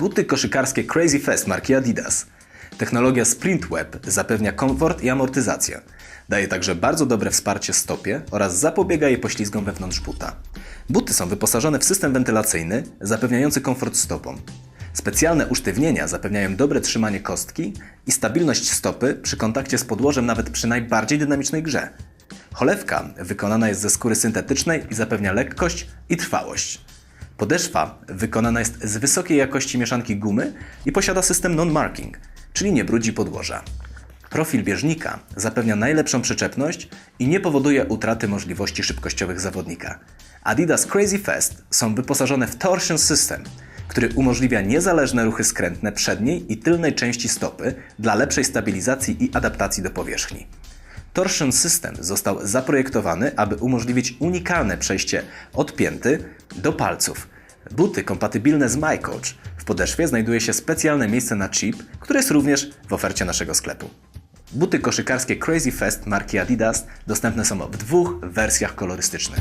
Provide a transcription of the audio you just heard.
Buty koszykarskie Crazy Fest marki Adidas. Technologia Sprint Web zapewnia komfort i amortyzację. Daje także bardzo dobre wsparcie stopie oraz zapobiega jej poślizgom wewnątrz buta. Buty są wyposażone w system wentylacyjny zapewniający komfort stopom. Specjalne usztywnienia zapewniają dobre trzymanie kostki i stabilność stopy przy kontakcie z podłożem nawet przy najbardziej dynamicznej grze. Cholewka wykonana jest ze skóry syntetycznej i zapewnia lekkość i trwałość. Podeszwa wykonana jest z wysokiej jakości mieszanki gumy i posiada system non-marking, czyli nie brudzi podłoża. Profil bieżnika zapewnia najlepszą przyczepność i nie powoduje utraty możliwości szybkościowych zawodnika. Adidas Crazy Fast są wyposażone w Torsion System, który umożliwia niezależne ruchy skrętne przedniej i tylnej części stopy dla lepszej stabilizacji i adaptacji do powierzchni. Torsion System został zaprojektowany, aby umożliwić unikalne przejście od pięty do palców. Buty kompatybilne z MyCoach. W podeszwie znajduje się specjalne miejsce na chip, które jest również w ofercie naszego sklepu. Buty koszykarskie Crazy Fest marki Adidas dostępne są w dwóch wersjach kolorystycznych.